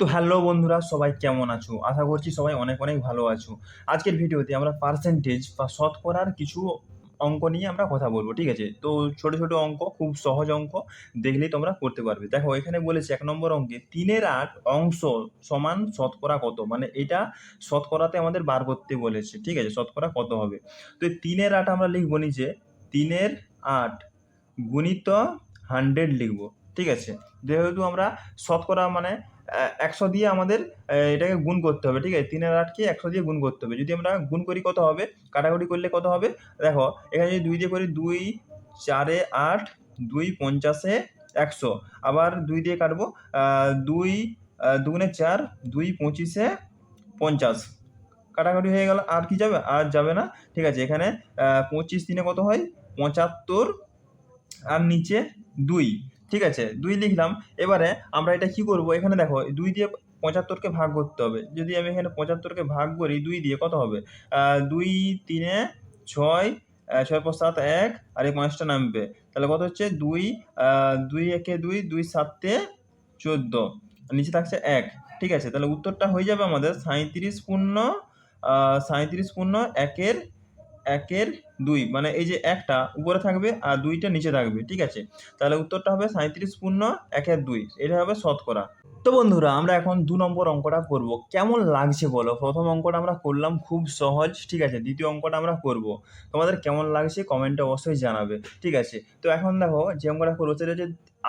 তো হ্যালো বন্ধুরা, সবাই কেমন আছো? আশা করছি সবাই অনেক অনেক ভালো আছো। আজকের ভিডিওতে আমরা পার্সেন্টেজ বা শতকরার কিছু অঙ্ক নিয়ে আমরা কথা বলব, ঠিক আছে? তো ছোট ছোট অঙ্ক, খুব সহজ অঙ্ক, দেখলেই তোমরা করতে পারবে। দেখো, এখানে বলেছে এক নম্বর অঙ্কে, তিনের আট অংশ সমান শতকরা কত? মানে এটা শতকরাতে আমাদের বার করতে বলেছে, ঠিক আছে? শতকরা কত হবে? তো তিনের আট আমরা লিখব নিচে, তিনের আট গুণিত হান্ড্রেড লিখব, ঠিক আছে? যেহেতু আমরা শতকরা মানে একশো দিয়ে আমাদের এটাকে গুণ করতে হবে, ঠিক আছে? তিনের আটকে একশো দিয়ে গুণ করতে হবে। যদি আমরা গুণ করি কত হবে? কাটাকুটি করলে কত হবে? দেখো, এখানে যদি দুই দিয়ে করি দুই, চারে আট, দুই পঞ্চাশে একশো। আবার দুই দিয়ে কাটবো দুই দুগুণে চার, দুই পঁচিশে পঞ্চাশ। কাটাকাটি হয়ে গেল, আর কি যাবে? আর যাবে না। ঠিক আছে, এখানে পঁচিশ দিনে কত হয়? পঁচাত্তর, আর নিচে দুই। ঠিক আছে? দুই লিখলাম। এবারে আমরা এটা কি করব? এখানে দেখো দুই দিয়ে পঁচাত্তরকে ভাগ করতে হবে। যদি আমি এখানে পঁচাত্তরকে ভাগ করি দুই দিয়ে কত হবে? দুই তিনে ছয় ছয় পাঁচ সাত এক আর এই পাঁচটা নামবে। তাহলে কত হচ্ছে? দুই দুই একে দুই দুই সাতে চোদ্দ নিচে থাকছে এক। ঠিক আছে? তাহলে উত্তরটা হয়ে যাবে আমাদের সাঁইত্রিশ পূর্ণ আহ, সাঁইত্রিশ পূর্ণ একের একের দুই মানে এই যে একটা উপরে থাকবে আর দুইটা নিচে থাকবে, ঠিক আছে? তাহলে উত্তরটা হবে সাঁইত্রিশ পূর্ণ একের দুই, এটা হবে শতকরা। তো বন্ধুরা, আমরা এখন দু নম্বর অঙ্কটা করব। কেমন লাগছে বলো? প্রথম অঙ্কটা আমরা করলাম খুব সহজ, ঠিক আছে? দ্বিতীয় অঙ্কটা আমরা করব। তোমাদের কেমন লাগছে কমেন্টে অবশ্যই জানাবে, ঠিক আছে? তো এখন দেখো, যে অঙ্কটা করব, সেটা হচ্ছে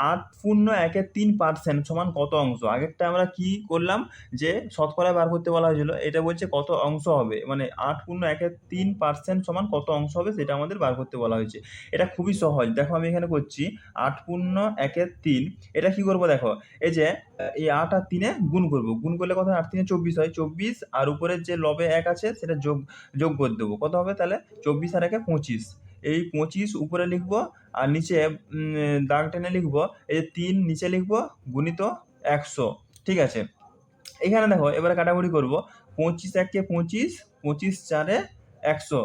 আট পূর্ণ একের তিন পার্সেন্ট সমান কত অংশ? আগেরটা আমরা কি করলাম? যে শতকরা বার করতে বলা হয়েছিল, এটা বলছে কত অংশ হবে? মানে আট পূর্ণ একের তিন পার্সেন্ট সমান কত অংশ হবে সেটা আমাদের বার করতে বলা হয়েছে। এটা খুবই সহজ। দেখো আমি এখানে করছি আট পূর্ণ একের তিন। এটা কি করব দেখো? এই যে, এই আট আর তিনে গুণ করব। গুণ করলে কত আট তিনে চব্বিশ হয়। চব্বিশ আর উপরের যে লবে এক আছে, সেটা যোগ যোগ করে দেবো। কত হবে তাহলে? চব্বিশ আর একে পঁচিশ। এই পঁচিশ উপরে লিখব আর নিচে দাগ টেনে লিখব। এই যে তিন নিচে লিখব, গুণিত একশো। ঠিক আছে? এখানে দেখো, এবারে কাটাকুটি করব। পঁচিশ একে পঁচিশ পঁচিশ চারে একশো।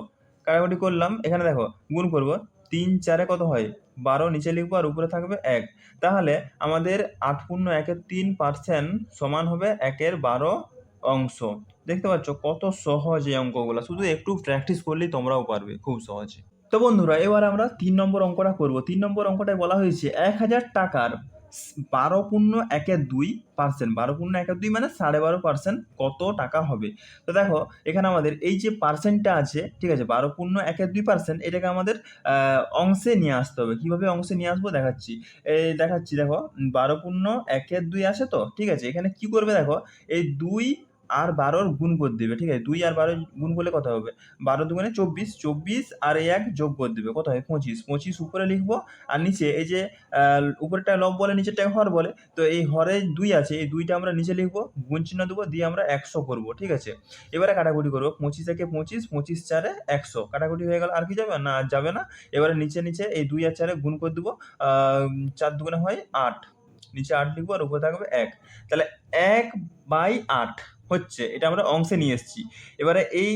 কাটাকুটি করলাম, এখানে দেখো, গুণ করব, তিন চারে কত হয়? বারো, নিচে লিখব আর উপরে থাকবে এক। তাহলে আমাদের আট পূর্ণ একের তিন পার্সেন্ট সমান হবে একের বারো অংশ। দেখতে পাচ্ছ কত সহজ এই অঙ্কগুলো। শুধু একটু প্র্যাকটিস করলেই তোমরাও পারবে, খুব সহজে। তো বন্ধুরা, এবার আমরা তিন নম্বর অঙ্কটা করব। তিন নম্বর অঙ্কটায় বলা হয়েছে এক হাজার টাকার বারো পূর্ণ একের দুই পার্সেন্ট বারো পূর্ণ একে দুই মানে সাড়ে বারো পার্সেন্ট কত টাকা হবে? তো দেখো, এখানে আমাদের এই যে পার্সেন্টটা আছে, ঠিক আছে বারো পূর্ণ একের দুই পার্সেন্ট এটাকে আমাদের অংশে নিয়ে আসতে হবে। কীভাবে অংশে নিয়ে আসব? দেখাচ্ছি। এই দেখাচ্ছি, দেখো বারো পূর্ণ একের দুই আছে তো? ঠিক আছে, এখানে কি করবে দেখো? এই দুই আর বারোর গুণ করে দেবে, ঠিক আছে? দুই আর বারো গুণ করলে কত হবে? বারো দুগুণে চব্বিশ চব্বিশ আর এক যোগ করে দেবে, কত হয়? পঁচিশ। পঁচিশ উপরে লিখব আর নিচে এই যে উপরেরটা লব বলে নিচেরটা হর বলে, তো এই হরে দুই আছে, এই দুইটা আমরা নিচে লিখব, গুণ চিহ্ন দেবো, দিয়ে আমরা একশো করব, ঠিক আছে? এবারে কাটাকুটি করব, পঁচিশ থেকে পঁচিশ পঁচিশ চারে একশো। কাটাকুটি হয়ে গেল, আর কি যাবে? না যাবে না। এবারে নিচে নিচে এই দুই আর চারে গুণ করে দেবো চার দুগুণে হয় আট। নিচে আট লিখব আর উপরে থাকবে এক। তাহলে এক বাই আট। হচ্ছে, এটা আমরা অংশে নিয়ে এসেছি। এবারে এই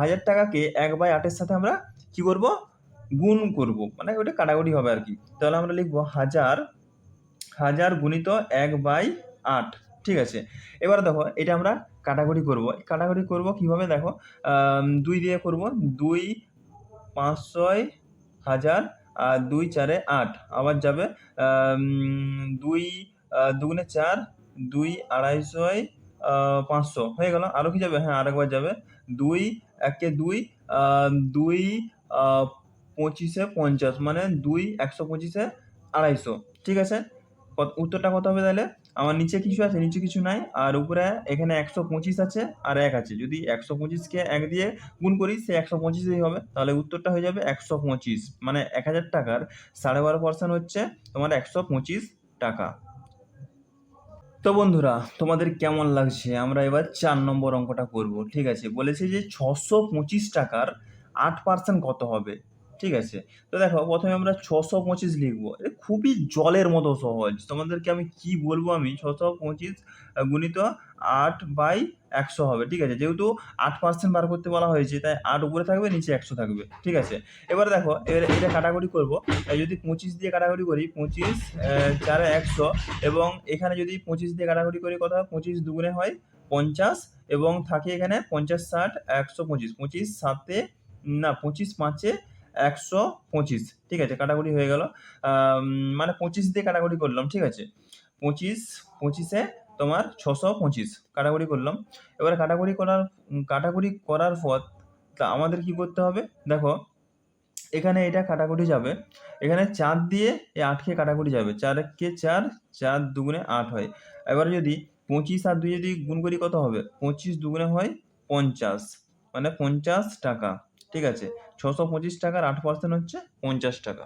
হাজার টাকাকে এক বাই আটের সাথে আমরা কি করব? গুণ করব। মানে ওটা কাটাকুটি হবে আর কি। তাহলে আমরা লিখব হাজার হাজার গুণিত এক বাই আট। ঠিক আছে? এবার দেখো, এটা আমরা কাটাকুটি করব। কাটাকুটি করব কীভাবে? দেখো দুই দিয়ে করব। দুই, পাঁচ, ছয়, হাজার, আর দুই, চারে আট। আবার যাবে দুই দুগুণে চার, দুই আড়াইশোয় পাঁচশো। হয়ে গেল। আরও কি যাবে? হ্যাঁ আরেকবার যাবে। দুই, একে দুই দুই পঁচিশে পঞ্চাশ। মানে দুই, একশো পঁচিশে আড়াইশো। ঠিক আছে? উত্তরটা কত হবে তাহলে? আমার নিচে কিছু আছে, নিচে কিছু নাই। আর উপরে এখানে একশো পঁচিশ আছে, আর এক আছে। যদি একশো পঁচিশকে এক দিয়ে গুণ করি, সে একশো পঁচিশেই হবে। তাহলে উত্তরটা হয়ে যাবে একশো পঁচিশ। মানে এক হাজার টাকার সাড়ে বারো পার্সেন্ট হচ্ছে তোমার একশো পঁচিশ টাকা। তো বন্ধুরা, তোমাদের কেমন লাগছে? আমরা এবার চার নম্বর অঙ্কটা করব, ঠিক আছে? বলেছে যে ছশো পঁচিশ টাকার আট পার্সেন্ট কত হবে? ঠিক আছে? তো দেখো, প্রথমে আমরা ছশো পঁচিশ লিখব। খুবই জলের মতো সহজ। তোমাদেরকে আমি কি বলব আমি? ছশো পঁচিশ গুণিত আট বাই একশো হবে, ঠিক আছে? যেহেতু আট পার্সেন্ট বার করতে বলা হয়েছে, তাই আট উপরে থাকবে, নিচে একশো থাকবে, ঠিক আছে? এবার দেখো, এবার এটা কাটাকুটি করব। যদি পঁচিশ দিয়ে কাটাকুটি করি, পঁচিশ চারে একশো এবং এখানে যদি পঁচিশ দিয়ে কাটাকুটি করি হয়? পঁচিশ দুগুণে হয় পঞ্চাশ এবং থাকে এখানে পঞ্চাশ ষাট, একশো পঁচিশ। পঁচিশ সাতে, না, পঁচিশ পাঁচে একশো পঁচিশ। ঠিক আছে, কাটাকুটি হয়ে গেল। মানে পঁচিশ দিয়ে কাটাকুটি করলাম, ঠিক আছে? পঁচিশ, পঁচিশে তোমার ছশো পঁচিশ। কাটাকুটি করলাম। এবার কাটাকুটি করার কাটাকুটি করার পর তা আমাদের কি করতে হবে? দেখো, এখানে এটা কাটাকুটি যাবে। এখানে চার দিয়ে এই আটকে কাটাকুটি যাবে। চারকে চার চার দুগুণে আট হয়। এবার যদি পঁচিশ আর দুই যদি গুণ করি কত হবে? পঁচিশ দুগুণে হয় পঞ্চাশ। মানে পঞ্চাশ টাকা। ঠিক আছে? ছশো পঁচিশ টাকার আট পার্সেন্ট হচ্ছে পঞ্চাশ টাকা।